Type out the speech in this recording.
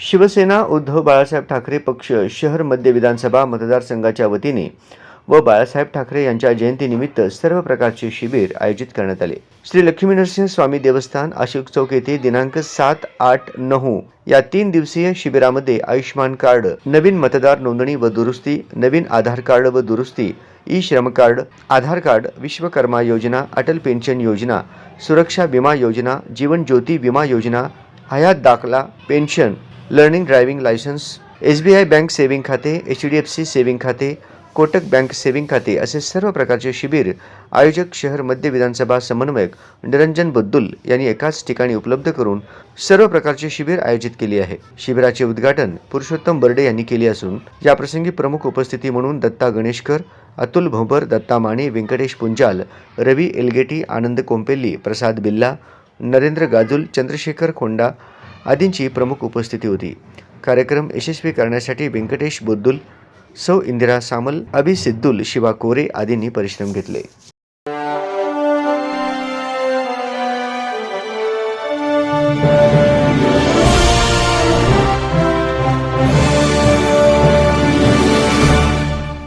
शिवसेना उद्धव बाळासाहेब ठाकरे पक्ष शहर मध्य विधानसभा मतदारसंघाच्या वतीने व बाळासाहेब ठाकरे यांच्या जयंतीनिमित्त सर्व प्रकारचे शिबिर आयोजित करण्यात आले. श्री लक्ष्मी नरसिंह स्वामी देवस्थान अशोक चौक येथे दिनांक सात आठ नऊ या तीन दिवसीय शिबिरामध्ये आयुष्यमान कार्ड नवीन मतदार नोंदणी व दुरुस्ती नवीन आधार कार्ड व दुरुस्ती ई श्रम कार्ड आधार कार्ड विश्वकर्मा योजना अटल पेन्शन योजना सुरक्षा विमा योजना जीवन ज्योती विमा योजना हयात दाखला pension learning driving licence S B I bank saving खाते H D F C saving खाते कोटक बँक सेविंग खाते असे सर्व प्रकारचे शिबिर आयोजक शहर मध्य विधानसभा समन्वयक निरंजन बद्दुल यांनी एकाच ठिकाणी उपलब्ध करून सर्व प्रकारचे शिबिर आयोजित केले आहे. शिबिराचे उद्घाटन पुरुषोत्तम बर्डे यांनी केले असून याप्रसंगी प्रमुख उपस्थिती म्हणून दत्ता गणेशकर अतुल भोंबर दत्ता माने व्यंकटेश पुंजाल रवी एलगेटी आनंद कोंपेल्ली प्रसाद बिल्ला नरेंद्र गाजुल चंद्रशेखर खोंडा आदींची प्रमुख उपस्थिती होती. कार्यक्रम यशस्वी करण्यासाठी व्यंकटेश बोद्दुल सौ इंदिरा सामल अभि सिद्दुल शिवा कोरे आदींनी परिश्रम घेतले.